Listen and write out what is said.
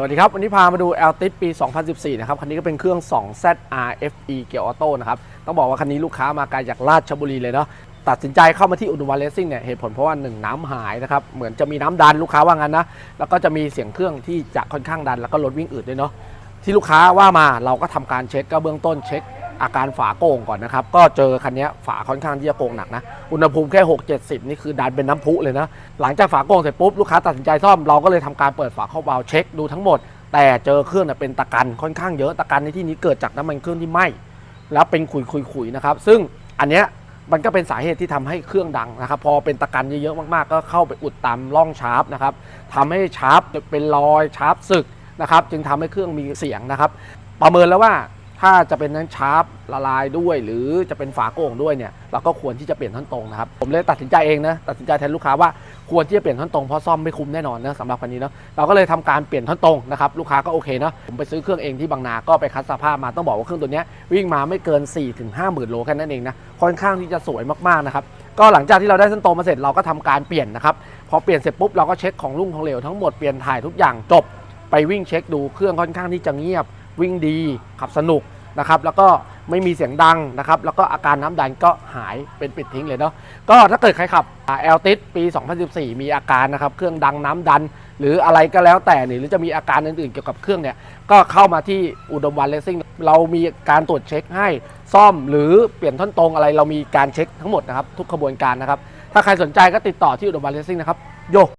สวัสดีครับ วันนี้พามาดู l t i ปี 2014 นะครับ คันนี้ก็เป็นเครื่อง 2ZRFE เกียร์ออโต้นะครับ ต้องบอกว่าคันนี้ลูกค้ามาไกลจากราชบุรีเลยเนาะตัดสินใจเข้ามาที่อุดมวันเลสซิ่งเนี่ยเหตุผลเพราะว่า 1 น้ำหายนะครับ เหมือนจะมีน้ำดันลูกค้าว่างั้นนะ แล้วก็จะมีเสียงเครื่องที่จะค่อนข้างดัน แล้วก็รถวิ่งอืดด้วยเนาะที่ลูกค้าว่ามาเราก็ทำการเช็คก็เบื้องต้นเช็ค อาการฝาโก่งก่อนนะครับ ก็เจอคันนี้ฝาค่อนข้างที่จะโก่งหนักนะ อุณหภูมิแค่ 6 70 นี่คือดันเป็นน้ำพุเลยนะ หลังจากฝาโก่งเสร็จปุ๊บ ลูกค้าตัดสินใจซ่อม เราก็เลยทำการเปิดฝาเข้าเบาเช็คดูทั้งหมด แต่เจอเครื่องเนี่ยเป็นตะกันค่อนข้างเยอะ ตะกันในที่นี้เกิดจากน้ำมันเครื่องที่ไหม้แล้วเป็นขุยๆนะครับ ซึ่งอันเนี้ยมันก็เป็นสาเหตุที่ทำให้เครื่องดังนะครับ พอเป็นตะกันเยอะๆมากๆ ก็เข้าไปอุดตามร่องชาร์ปนะครับทำให้ชาร์ปเป็นรอยชาร์ปสึกนะครับ จึงทำให้เครื่องมีเสียงนะครับ ประเมินแล้วว่า ถ้าจะเป็นนั้นชาร์ปละลายด้วย หรือจะเป็นฝาโก่งด้วยเนี่ยเราก็ควรที่จะเปลี่ยนท่อนตรงนะครับผมเลยตัดสินใจเองนะตัดสินใจแทนลูกค้าว่าควรที่จะเปลี่ยนท่อนตรงเพราะซ่อมไม่คุ้มแน่นอนนะสำหรับคันนี้เนาะเราก็เลยทำการเปลี่ยนท่อนตรงนะครับลูกค้าก็โอเคเนาะผมไปซื้อเครื่องเองที่บางนาก็ไปคัดสภาพมาต้องบอกว่าเครื่องตัวนี้วิ่งมาไม่เกิน 4-5ถึง5 0,000โลแค่นั้นเองนะค่อนข้างที่จะสวยมากๆนะครับก็หลังจากที่เราได้ท่อนตรงมาเสร็จเราก็ทำการเปลี่ยนนะครับพอเปลี่ยนเสร็จปุ๊บเราก็เช็คของรุ่งของเหลวทั้งหมดเปลี่ยนถ่ายทุกอย่างจบไปวิ่งเช็คดูเครื่องค่อนข้างที่จะเงียบวิ่งดีขับสนุก นะครับแล้วก็ไม่มีเสียงดังนะครับแล้วก็อาการน้ำดันก็หายเป็นปิดทิ้งเลยเนาะก็ถ้าเกิดใครขับแอลติสปี 2014 มีอาการนะครับเครื่องดังน้ำดัน หรืออะไรก็แล้วแต่หรือจะมีอาการอื่นๆเกี่ยวกับเครื่องเนี่ยก็เข้ามาที่อุดมวันเลสซิ่งเรามีการตรวจเช็คให้ซ่อมหรือเปลี่ยนท่อนตรงอะไรเรามีการเช็คทั้งหมดนะครับทุกขบวนการนะครับถ้าใครสนใจก็ติดต่อที่อุดมวันเลสซิ่งนะครับโย